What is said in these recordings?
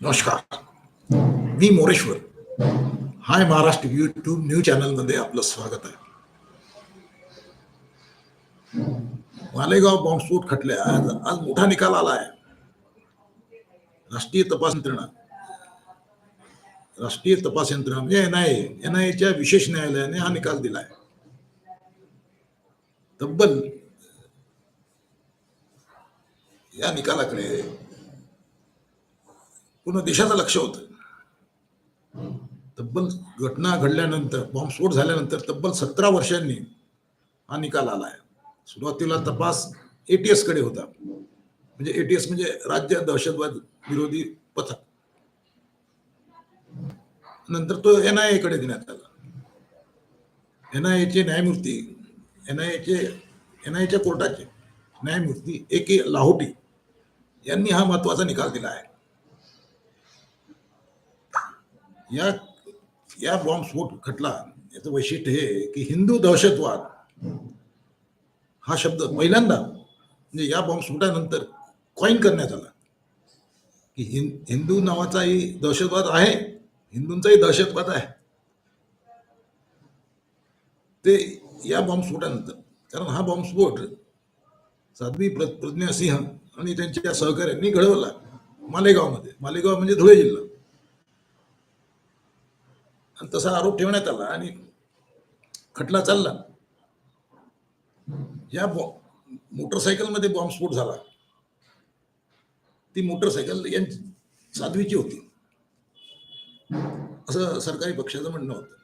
नमस्कार. मी Moreshwar. Hi Maharashtra YouTube news चॅनलमध्ये आपलं स्वागत आहे. मालेगाव बॉम्बस्फोट खटल्या. आज आज मोठा निकाल आला आहे राष्ट्रीय तपास यंत्रणा. राष्ट्रीय तपास यंत्रणा म्हणजे एन आय एन आय च्या विशेष न्यायालयाने हा निकाल दिला आहे तब्बल या निकालाकडे पूर्ण देशाचं लक्ष होतं. तब्बल घटना घडल्यानंतर बॉम्बस्फोट झाल्यानंतर तब्बल सतरा वर्षांनी हा निकाल आला आहे. सुरुवातीला तपास एटीएसकडे होता. म्हणजे एटीएस म्हणजे राज्य दहशतवाद विरोधी पथक. नंतर तो एन आयकडे देण्यात आला. एन आय न्यायमूर्ती एन आय चे एन आय कोर्टाचे न्यायमूर्ती ए के लाहोटी यांनी हा महत्त्वाचा निकाल दिला आहे. या या बॉम्बस्फोट खटला याचं वैशिष्ट्य हे की हिंदू दहशतवाद हा शब्द पहिल्यांदा म्हणजे या बॉम्बस्फोटानंतर कॉईन करण्यात आला. की हिं हिंदू नावाचाही दहशतवाद आहे हिंदूंचाही दहशतवाद आहे. ते या बॉम्बस्फोटानंतर कारण हा बॉम्बस्फोट साध्वी प्र प्रज्ञा सिंह आणि त्यांच्या सहकाऱ्यांनी घडवला मालेगावमध्ये. मालेगाव म्हणजे धुळे जिल्हा. आणि तसा आरोप ठेवण्यात आला आणि खटला चालला. या बॉ मोटरसायकलमध्ये बॉम्बस्फोट झाला. ती मोटरसायकल यांची साध्वीची होती. असं सरकारी पक्षाचं म्हणणं होतं.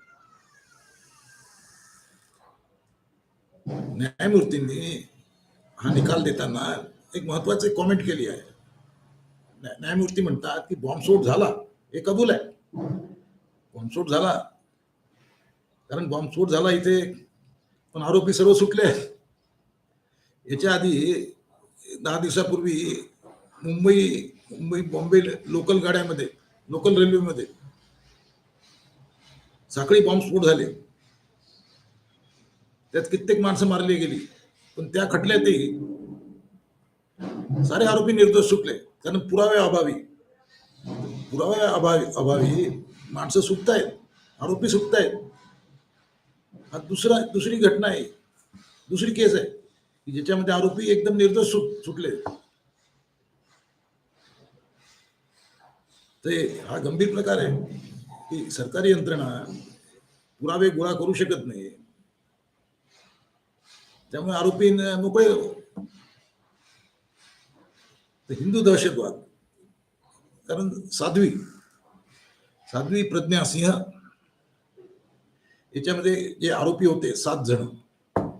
न्यायमूर्तींनी हा निकाल देताना एक महत्त्वाचे कॉमेंट केली आहे. न्यायमूर्ती म्हणतात की बॉम्बस्फोट झाला हे कबूल आहे. बॉम्बस्फोट झाला. कारण बॉम्बस्फोट झाला इथे पण आरोपी सर्व सुटले. याच्या आधी दहा दिवसापूर्वी मुंबई मुंबई बॉम्बे लोकल गाड्यामध्ये लोकल रेल्वेमध्ये साखळी बॉम्बस्फोट झाले. त्यात कित्येक माणसं मारली गेली. पण त्या खटल्यातही सारे आरोपी निर्दोष सुटले. कारण पुराव्या अभावी पुराव्या अभावी अभावी माणसं सुटतायत आरोपी सुटतायत. हा दुसरा दुसरी घटना आहे. दुसरी केस आहे. की ज्याच्यामध्ये आरोपी एकदम निर्दोष सुट सुटले. ते हा गंभीर प्रकार आहे. की सरकारी यंत्रणा पुरावे गोळा करू शकत नाही. त्यामुळे आरोपी मोकळे हो. हिंदू दहशतवाद. कारण साध्वी साध्वी प्रज्ञा सिंह. याच्यामध्ये जे आरोपी होते सात जण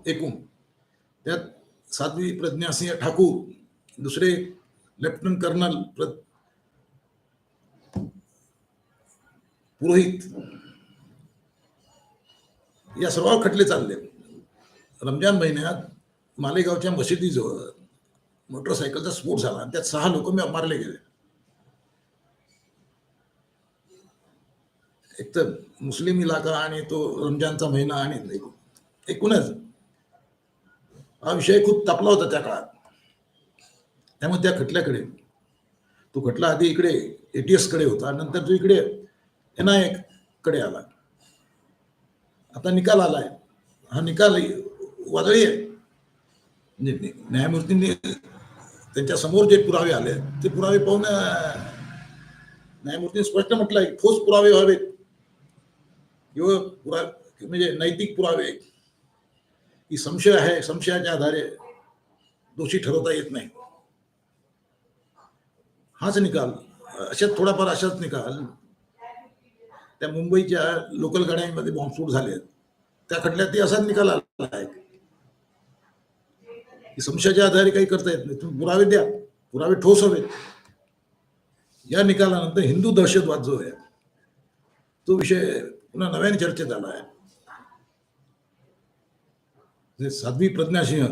एकूण. त्यात साध्वी प्रज्ञा सिंह ठाकूर दुसरे लेफ्टनंट कर्नल प्र पुरोहित. या सर्व खटले चालले. रमजान महिन्यात मालेगावच्या मशिदीजवळ मोटरसायकलचा स्फोट झाला आणि त्यात सहा लोक मारले गेले. एक तर मुस्लिम इलाका आणि तो रमजानचा महिना आणि एकूणच हा विषय खूप तापला होता त्या काळात. त्यामुळे त्या खटल्याकडे तो खटला आधी इकडे एटीएसकडे होता नंतर तो इकडे एन आयकडे आला. आता निकाल आलाय. हा निकाल वादळी आहे. म्हणजे न्यायमूर्तींनी त्यांच्यासमोर जे पुरावे आले ते पुरावे पाहून न्यायमूर्तीने न्यायमूर्तींनी स्पष्ट म्हटलं आहे ठोस पुरावे व्हावेत. केवळ पुरावे म्हणजे नैतिक पुरावे. की संशय आहे संशयाच्या आधारे दोषी ठरवता येत नाही. हाच निकाल अशाच थोडाफार अशाच निकाल. त्या मुंबईच्या लोकल गाड्यांमध्ये बॉम्बस्फोट झाले त्या खटल्यातही असाच निकाल आला आहे. की संशयाच्या आधारे काही करता येत नाही. तुम्ही पुरावे द्या. पुरावे ठोस हवेत या निकालानंतर हिंदू दहशतवाद जो आहे तो विषय पुन्हा नव्याने चर्चेत आला आहे जे साध्वी प्रज्ञासिंह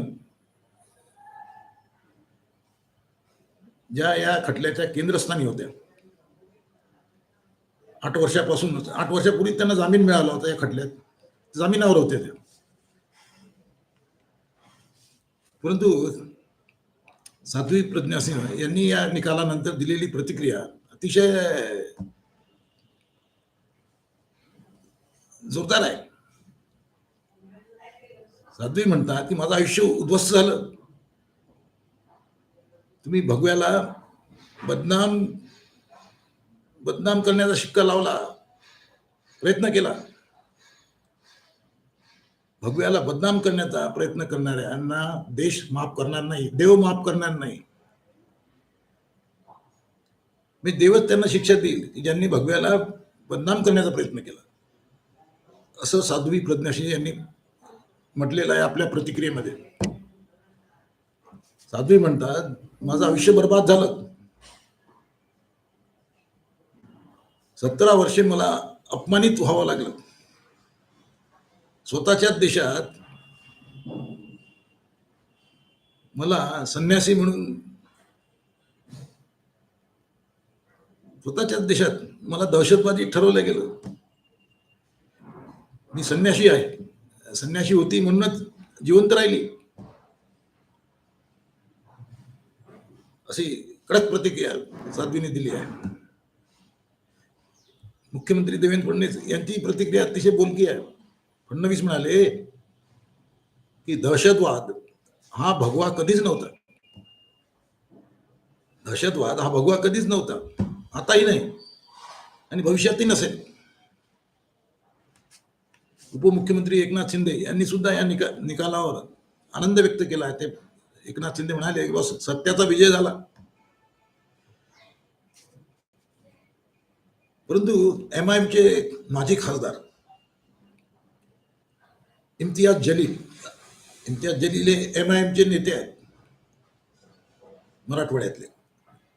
ज्या या खटल्याच्या केंद्रस्थानी होत्या आठ वर्षापासून आठ वर्षापूर्वी त्यांना जामीन मिळाला होता या खटल्यात जामिनावर होते ते परंतु साध्वी प्रज्ञासिंह यांनी या निकालानंतर दिलेली प्रतिक्रिया अतिशय जोरदार आहे. साध्वी म्हणतात की माझं आयुष्य उद्ध्वस्त झालं. तुम्ही भगव्याला बदनाम बदनाम करण्याचा शिक्का लावला प्रयत्न केला. भगव्याला बदनाम करण्याचा प्रयत्न करणाऱ्यांना देश माफ करणार नाही देव माफ करणार नाही. मी देवच त्यांना शिक्षा देईल की ज्यांनी भगव्याला बदनाम करण्याचा प्रयत्न केला. असं साध्वी प्रज्ञाशी यांनी म्हटलेलं आहे आपल्या प्रतिक्रियेमध्ये. साध्वी म्हणतात माझं आयुष्य बर्बाद झालं. सतरा वर्षे मला अपमानित व्हावं लागलं. स्वतःच्याच देशात मला संन्यासी म्हणून स्वतःच्याच देशात मला दहशतवादी ठरवलं गेलं. मी संन्याशी आहे. संन्याशी होती म्हणूनच जिवंत राहिली. अशी कडक प्रतिक्रिया साध्वीने दिली आहे. मुख्यमंत्री देवेंद्र फडणवीस यांची प्रतिक्रिया अतिशय बोलकी आहे. फडणवीस म्हणाले की दहशतवाद हा भगवा कधीच नव्हता. दहशतवाद हा भगवा कधीच नव्हता. आताही नाही. आणि भविष्यातही नसेल. उपमुख्यमंत्री एकनाथ शिंदे यांनी सुद्धा या निका निकालावर आनंद व्यक्त केला. आहे ते एकनाथ शिंदे म्हणाले की बस सत्याचा विजय झाला. परंतु एम आय एमचे माजी खासदार इम्तियाज जलील इम्तियाज जलील हे एम आय एमचे नेते आहेत मराठवाड्यातले.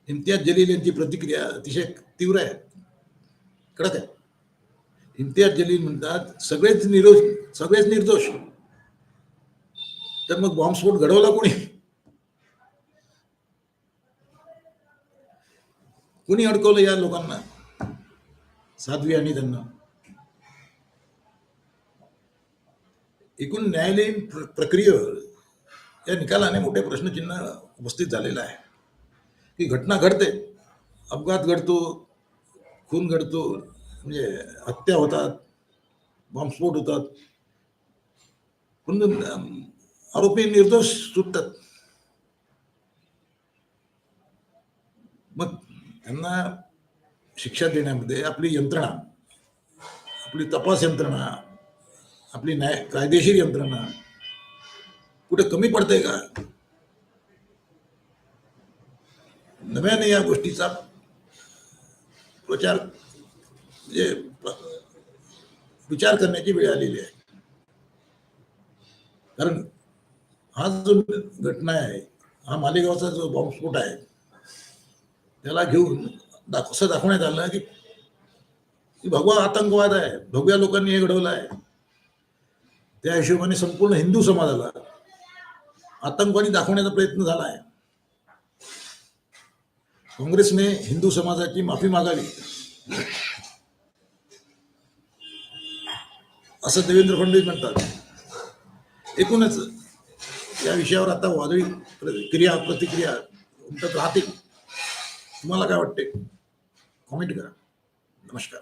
इम्तियाज जलील यांची प्रतिक्रिया अतिशय तीव्र आहे कळत आहे. इम्तियाज जलील म्हणतात सगळेच निरोष सगळेच निर्दोष. तर मग बॉम्बस्फोट घडवला कोणी? कोणी अडकवलं या लोकांना? साध्वी आणि त्यांना. एकूण न्यायालयीन प्र- प्रक्रियेवर या निकालाने मोठे प्रश्नचिन्ह उपस्थित झालेलं आहे. की घटना घडते. अपघात घडतो खून घडतो म्हणजे हत्या होतात बॉम्बस्फोट होतात. पण आरोपी निर्दोष सुटतात. मग त्यांना शिक्षा देण्यामध्ये आपली यंत्रणा आपली तपास यंत्रणा आपली न्याय कायदेशीर यंत्रणा कुठे कमी पडते का? नव्याने या गोष्टीचा प्रचार म्हणजे विचार करण्याची वेळ आलेली आहे. कारण हा जो घटना आहे हा मालेगावचा जो बॉम्बस्फोट आहे त्याला घेऊन दाख असं दाखवण्यात आलं की की भगवा आतंकवाद आहे भगव्या लोकांनी हे घडवलं आहे. त्या हिशोबाने संपूर्ण हिंदू समाजाला आतंकवादी दाखवण्याचा प्रयत्न झाला आहे. काँग्रेसने हिंदू समाजाची माफी मागावी. असं देवेंद्र फडणवीस म्हणतात. एकूणच या विषयावर आता वादळी क्रिया प्रतिक्रिया उमटत राहतील. तुम्हाला काय वाटते कॉमेंट करा. नमस्कार.